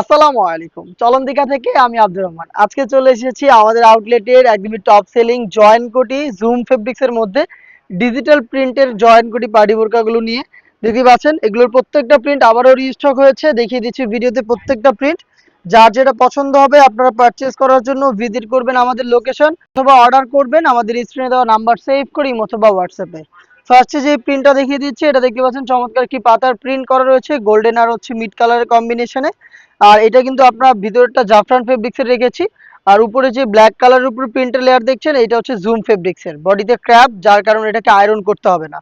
আসসালামু আলাইকুম। চলন দিঘা থেকে আমি আব্দুর রহমান। আজকে চলে এসেছি আমাদের আউটলেটের একদমই টপ সেলিং জয়েন কোটি জুম ফেব্রিক্স এর মধ্যে ডিজিটাল প্রিন্টের জয়েন কোটি পার্টি নিয়ে। দেখতে পাচ্ছেন, এগুলোর প্রত্যেকটা প্রিন্ট আবারও রিস্টক হয়েছে। দেখিয়ে দিচ্ছি ভিডিওতে প্রত্যেকটা প্রিন্ট যার যেটা পছন্দ হবে আপনারা পারচেস করার জন্য ভিজিট করবেন আমাদের লোকেশন অথবা অর্ডার করবেন আমাদের স্ক্রিনে দেওয়া নাম্বার সেভ করি অথবা হোয়াটসঅ্যাপে ফার্স্টে যে প্রিন্টটা দেখিয়ে দিচ্ছি, এটা দেখতে পাচ্ছেন, চমৎকার কি পাতার প্রিন্ট করা রয়েছে গোল্ডেন আর হচ্ছে মিড কালারের কম্বিনেশনে আর এটা কিন্তু আপনার ভিতরটা জাফরান ফেব্রিক্সের রেখেছি। আর উপরে যে ব্ল্যাক কালারের উপর প্রিন্টের লেয়ার দেখছেন এটা হচ্ছে জুম ফেব্রিক্সের বডিতে ক্র্যাপ যার কারণে এটাকে আয়রন করতে হবে না।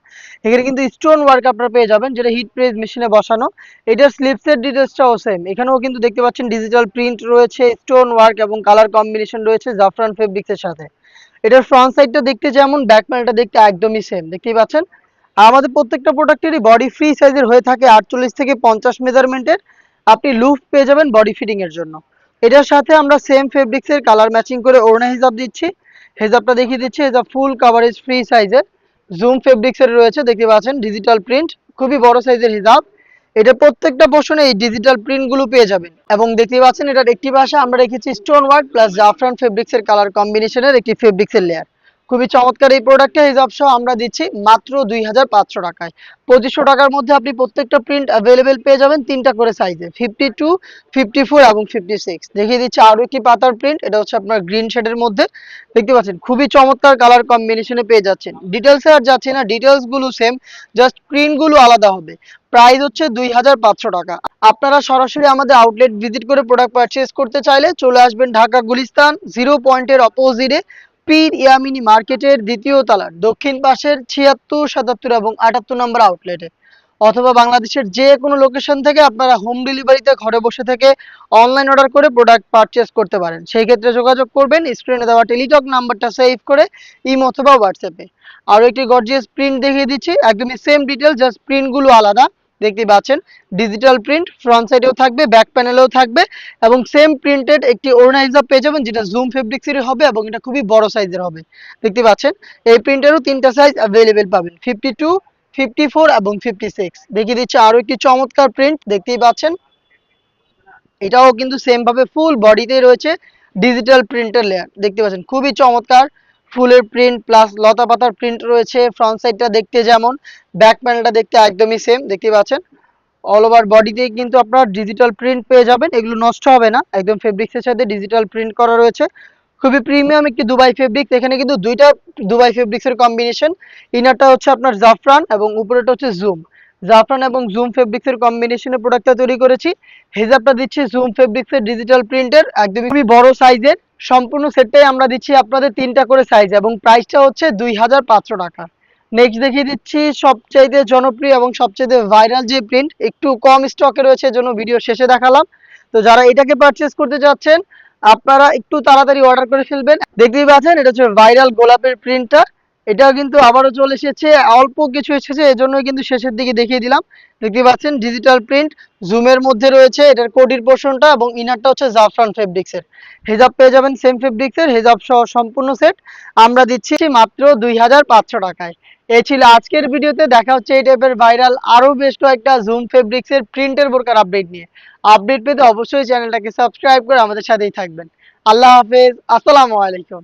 এখানে কিন্তু স্টোন ওয়ার্ক আপনারা পেয়ে যাবেন, যেটা হিট প্রেস মেশিনে বসানো। এটার স্লিপস স্লিপসের ডিটেলসটাও সেম এখানেও কিন্তু দেখতে পাচ্ছেন ডিজিটাল প্রিন্ট রয়েছে স্টোন ওয়ার্ক এবং কালার কম্বিনেশন রয়েছে জাফরান ফেব্রিক্সের সাথে। এটার ফ্রন্ট সাইডটা দেখতে যেমন ব্যাক প্যানেলটা দেখতে একদমই সেম দেখতেই পাচ্ছেন? আমাদের প্রত্যেকটা প্রোডাক্টেরই বডি ফ্রি সাইজের হয়ে থাকে, আটচল্লিশ থেকে পঞ্চাশ মেজারমেন্টের আপনি লুফ পেয়ে যাবেন বডি ফিটিং এর জন্য। এটার সাথে আমরা সেম ফেব্রিক্সের কালার ম্যাচিং করে ওড়না হিসাব দিচ্ছি। হেজাবটা দেখিয়ে দিচ্ছি হেজাব ফুল কাভারেজ ফ্রি সাইজের জুম ফেব্রিক্সের রয়েছে, দেখতে পাচ্ছেন ডিজিটাল প্রিন্ট খুবই বড় সাইজের হিজাব এটা প্রত্যেকটা পোর্শনে এই ডিজিটাল প্রিন্টগুলো পেয়ে যাবেন। এবং দেখতে পাচ্ছেন, এটার একটি পাশে আমরা রেখেছি স্টোন ওয়ার্ক প্লাস জাফরান ফেব্রিক্সের কালার কম্বিনেশনের একটি ফেব্রিক্সের লেয়ার খুবই চমৎকার এই প্রোডাক্টে হিসাব সহ আমরা দিচ্ছি মাত্র দুই হাজার পাঁচশো টাকায়। পঁচিশশো টাকার মধ্যে আপনি প্রত্যেকটা প্রিন্ট অ্যাভেলেবেল পেয়ে যাবেন তিনটা করে সাইজে ফিফটি টু ফিফটি ফোর এবং ফিফটি সিক্স দেখিয়ে দিচ্ছি আরও একটি পাতার প্রিন্ট এটা হচ্ছে আপনার গ্রিন শেডের মধ্যে। দেখতে পাচ্ছেন, খুবই চমৎকার কালার কম্বিনেশনে পেয়ে যাচ্ছেন। ডিটেলসে আর যাচ্ছে না ডিটেলসগুলো সেম জাস্ট প্রিন্টগুলো আলাদা হবে। প্রাইস হচ্ছে দুই হাজার পাঁচশো টাকা। আপনারা সরাসরি আমাদের আউটলেট ভিজিট করে প্রোডাক্ট পারচেস করতে চাইলে চলে আসবেন ঢাকা গুলিস্তান জিরো পয়েন্টের অপোজিটে পীর ইয়ামিনি মার্কেটের দ্বিতীয় তলার দক্ষিণ পাশের ছিয়াত্তর, সাতাত্তর এবং আটাত্তর নম্বর আউটলেটে। অথবা বাংলাদেশের যে কোনো লোকেশন থেকে আপনারা হোম ডেলিভারিতে ঘরে বসে থেকে অনলাইন অর্ডার করে প্রোডাক্ট পারচেস করতে পারেন। সেই ক্ষেত্রে যোগাযোগ করবেন স্ক্রিনে দেওয়া টেলিটক নাম্বারটা সেভ করে, ইম অথবা হোয়াটসঅ্যাপে আরও একটি গর্জিয়াস প্রিন্ট দেখিয়ে দিচ্ছি, একদমই সেম ডিটেল জাস্ট প্রিন্টগুলো আলাদা। দেখতে পাচ্ছেন। ডিজিটাল প্রিন্ট ফ্রন্ট সাইডেও থাকবে ব্যাক প্যানেলেও থাকবে এবং সেম প্রিন্টেড একটি হিসাব পেয়ে যাবেন, যেটা জুম ফেব্রিক্সের হবে এবং এটা খুবই বড় সাইজের হবে। দেখতে পাচ্ছেন, এই প্রিন্টেরও তিনটা সাইজ অ্যাভেলেবেল পাবেন ফিফটি টু ফিফটি ফোর এবং ফিফটি সিক্স দেখিয়ে দিচ্ছে আরও একটি চমৎকার প্রিন্ট দেখতেই পাচ্ছেন। এটাও কিন্তু সেমভাবে ফুল বডিতেই রয়েছে ডিজিটাল প্রিন্টের লেয়ার দেখতে পাচ্ছেন, খুবই চমৎকার। ফুলের প্রিন্ট প্লাস লতা পাতার প্রিন্ট রয়েছে। ফ্রন্ট সাইডটা দেখতে যেমন ব্যাক প্যানেলটা দেখতে একদমই সেম দেখতে পাচ্ছেন? অল ওভার বডিতে কিন্তু আপনারা ডিজিটাল প্রিন্ট পেয়ে যাবেন, এগুলো নষ্ট হবে না। একদম ফেব্রিক্সের সাথে ডিজিটাল প্রিন্ট করা রয়েছে। খুবই প্রিমিয়াম একটি দুবাই ফেব্রিক্স এখানে কিন্তু দুইটা দুবাই ফেব্রিক্সের কম্বিনেশন ইনারটা হচ্ছে আপনার জাফরান এবং উপরেটা হচ্ছে জুম জাফরান এবং জুম ফেব্রিক্সের কম্বিনেশনে প্রোডাক্টটা তৈরি করেছি। হেজাবটা দিচ্ছি জুম ফেব্রিক্সের ডিজিটাল প্রিন্টের একদমই বড় সাইজের সম্পূর্ণ সেটটাই আমরা দিচ্ছি আপনাদের তিনটা করে সাইজ এবং প্রাইসটা হচ্ছে দুই হাজার পাঁচশো টাকা। নেক্সট দেখিয়ে দিচ্ছি সবচাইতে জনপ্রিয় এবং সবচাইতে ভাইরাল যে প্রিন্ট একটু কম স্টকে রয়েছে জন্য ভিডিও শেষে দেখালাম। তো যারা এটাকে পারচেস করতে যাচ্ছেন, আপনারা একটু তাড়াতাড়ি অর্ডার করে ফেলবেন। দেখতেই পাচ্ছেন, এটা হচ্ছে ভাইরাল গোলাপের প্রিন্টটা এটাও কিন্তু আবারও চলে এসেছে, অল্প কিছু এসেছে, এজন্যই কিন্তু শেষের দিকে দেখিয়ে দিলাম। দেখতে পাচ্ছেন ডিজিটাল প্রিন্ট জুমের মধ্যে রয়েছে, এটার কোডির পোর্শনটা এবং ইনারটা হচ্ছে জাফরান ফেব্রিক্সের হেজাব পেয়ে যাবেন সেম ফেব্রিক্সের হেজাব সহ সম্পূর্ণ সেট আমরা দিচ্ছি মাত্র দুই হাজার পাঁচশো টাকায়। এই ছিল আজকের ভিডিওতে, দেখা হচ্ছে এই টাইপের ভাইরাল আরও বেশ কয়েকটা জুম ফেব্রিক্সের প্রিন্টের বোরকার আপডেট নিয়ে। আপডেট পেতে অবশ্যই চ্যানেলটাকে সাবস্ক্রাইব করে আমাদের সাথেই থাকবেন। আল্লাহ হাফেজ, আসসালামু আলাইকুম।